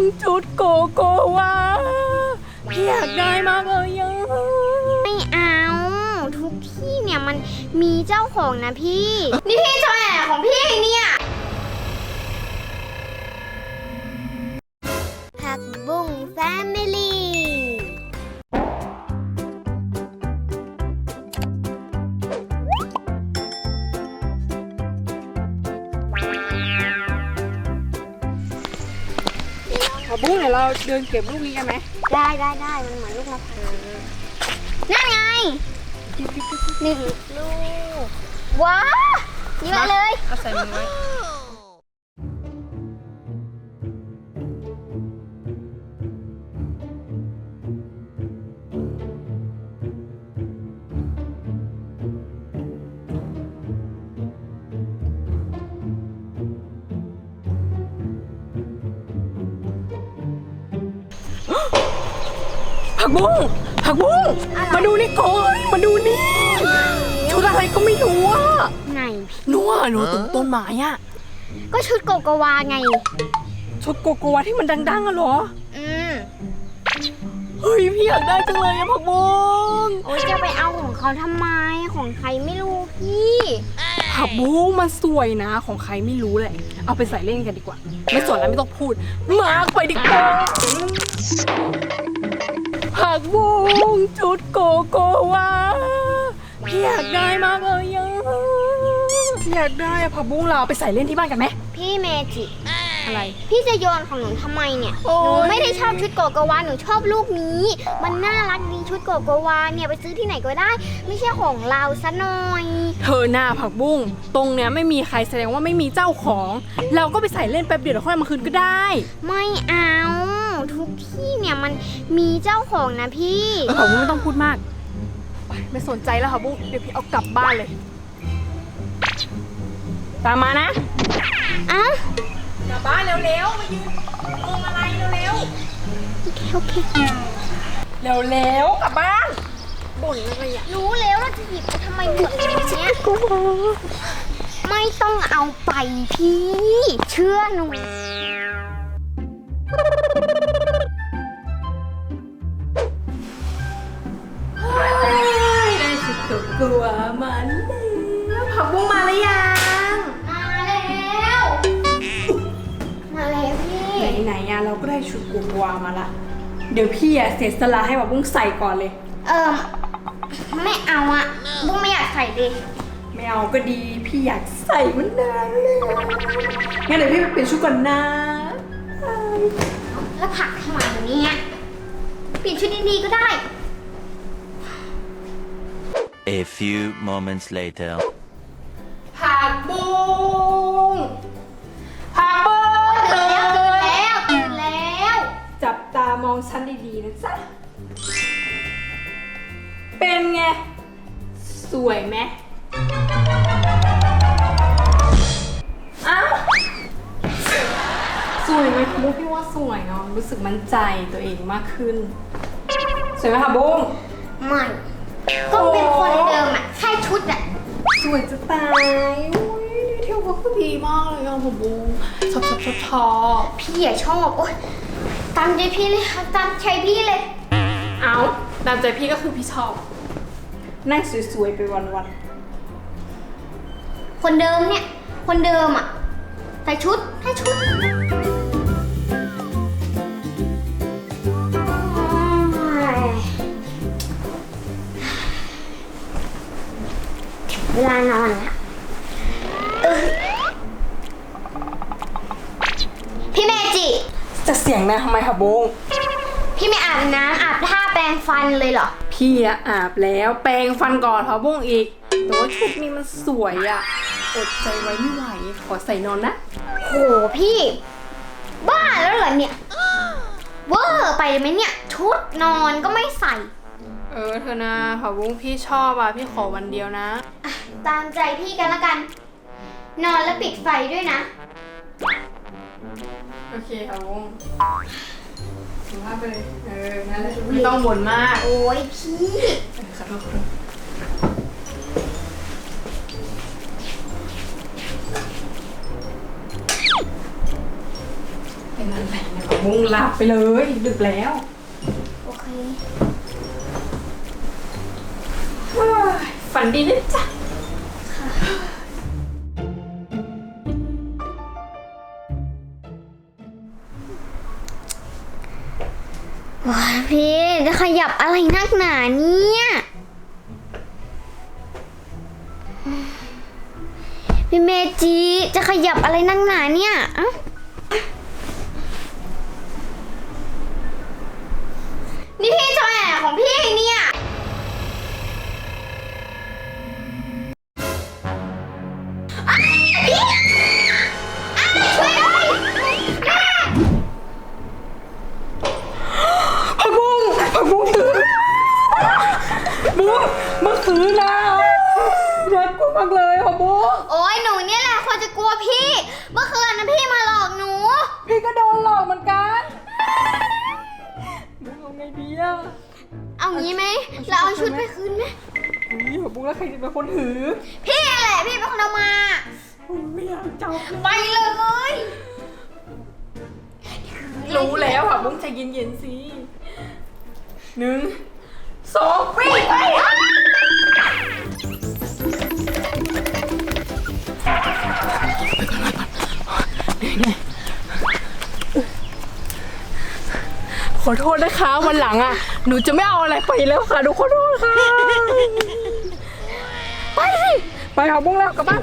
งชุดโกโกวาพี่อยากได้มากเลยอะไม่เอา ทุกที่เนี่ยมันมีเจ้าของนะพี่ นี่พี่จะไปไหนของพี่เนี่ย ผักบุ้งเดี๋ยวเราเดินเก็บลูกนี้กันไหมได้ได้ได้มันเหมือนลูกมะพร้าวนั่นไงหนึ่งลูกว้าวเยอะเลย เอาใส่มือไว้ บุ้งผักบุ้งมาดูนี่ก่อนมาดูนี่ชุดอะไรก็ไม่รู้อะไหนหนัวหนูตรงต้นไม้อะก็ชุดโกโกวาไง ชุดโกโกวาที่มันดังๆอะเหรอ อืมเฮ้ยพี่อยากได้จังเลยอะผักบุ้งโอ๊ยจะไปเอาของเขาทำไมของใครไม่รู้พี่ผักบุ้งมันสวยนะ ของใครไม่รู้แหละ เอาไปใส่เล่นกันดีกว่า ไม่สนแล้วไม่ต้องพูด มาร์กไปดีกว่า ผักบุ้งชุดโกโกวาพี่อยากได้มากเลยอะอยากได้อะผักบุ้งเราเอาไปใส่เล่นที่บ้านกันไหมพี่เมจิ อะไร พี่จะโยนของหนูทำไมเนี่ย โอ๊ย หนูไม่ได้ชอบชุดโกโกวา หนูชอบลูกนี้ มันน่ารักดีชุดโกโกวาเนี่ยไปซื้อที่ไหนก็ได้ ไม่ใช่ของเราซะหน่อย เธอหน้าผักบุ้งตรงเนี้ยไม่มีใครแสดงว่าไม่มีเจ้าของ เราก็ไปใส่เล่นแป๊บเดียวเดี๋ยวค่อยเอามาคืนก็ได้ ไม่เอา ทุกที่เนี่ยมันมีเจ้าของนะพี่ผักบุ้งไม่ต้องพูดมากไปไม่สนใจแล้วผักบุ้งเดี๋ยวพี่เอากลับบ้านเลย ตามมานะเอ้ากลับบ้านเร็วๆมายืนมองอะไรเร็วโอเคโอเคๆเร็วๆกลับบ้าน บ่นอะไรอะรู้แล้วเราจะหยิบไปทำไมหมดเลยเนี่ยไม่ต้องเอาไปพี่ เชื่อหนู ได้ชุดตัวกลัวมาแล้วผักบุ้งมาหรือยัง มาแล้ว มาแล้วพี่ ไหนๆอะเราก็ได้ชุดกูกวามาละ เดี๋ยวพี่อะเสียสละให้ผักบุ้งใส่ก่อนเลย เอิมไม่เอาอะบุ้งไม่อยากใส่ดิไม่เอาก็ดีพี่อยากใส่มันนานเลยงั้นเดี๋ยวพี่ไปเปลี่ยนชุดก่อนนะ แล้วผักทำไมเนี่ยเปลี่ยนชุดดีๆก็ได้ A few moments later. ผักบุ้งผักบุ้งตื่นแล้วตื่นแล้วตื่นแล้ว จับตามองฉันดีๆนะจ๊ะ เป็นไง สวยไหมอ้าวสวยไหมคะบุ้งพี่ว่าสวยเนาะรู้สึกมั่นใจตัวเองมากขึ้น สวยไหมคะบุ้งไม่ ก็เป็นคนเดิมอะแค่ชุดอะสวยจะตายอุ้ยดีเทลก็คือดีมากเลยอะผมบูชอบชอบชอบชอบพี่อะชอบโอ๊ยตามใจพี่เลยค่ะตามใจพี่เลย เอาตามใจพี่ก็คือพี่ชอบนั่งสวยๆไปวันคนเดิมเนี่ย คนเดิมอะใส่ชุดให้ชุด เวลานอนละเออพี่เมจิๆจะเสียงนะทำไมคะบุ้งพี่ไม่อาบน้ำอาบท่าแปรงฟันเลยเหรอ พี่อะอาบแล้วแปรงฟันก่อนค่ะบุ้งอีกแต่ว่าชุดนี้มันสวยอะอดใจไว้ไม่ไหว ขอใส่นอนนะ โหพี่ บ้าแล้วเหรอเนี่ย เวอร์ไปไหมเนี่ย ชุดนอนก็ไม่ใส่ เออเธอนะค่ะบุ้งพี่ชอบอะพี่ขอวันเดียวนะอะ ตามใจพี่กันละกัน นอนแล้วปิดไฟด้วยนะ โอเคค่ะบุ้งสุภาพไปเลยเออนั่นแหละไม่ต้องบ่นมากโอ้ยพี่ เออขอโทษขอโทษเป็นอะไรนะผักบุ้งหลับไปเลยดึกแล้วโอเค เฮ้ยฝันดีนะจ๊ะ ยับอะไรนักหนาเนี่ย พี่เมจิจะขยับอะไรนักหนาเนี่ยอ้า เมื่อคืนนะน่ากลัวมากเลยผักบุ้งโอ้ยหนูเนี่ยแหละคนจะกลัวพี่ เมื่อคืนนะพี่มาหลอกหนู พี่ก็โดนหลอกเหมือนกันบุ้งเอาไงดีอะเอางี้ไหมเราเอาชุดไปคืนไหมนี่ผักบุ้งแล้วใครจะเป็นคนถือพี่แหละพี่เป็นคนเอามา อุ๊ยไม่อยากจับเลยไปเลยรู้แล้วผักบุ้งใจเย็นๆสิหนึ่งสองปีไป ขอโทษนะคะวันหลังอะ หนูจะไม่เอาอะไรไปแล้วค่ะหนูขอโทษค่ะ ไปสิ ไปหาบุ้งแล้วกลับบ้าน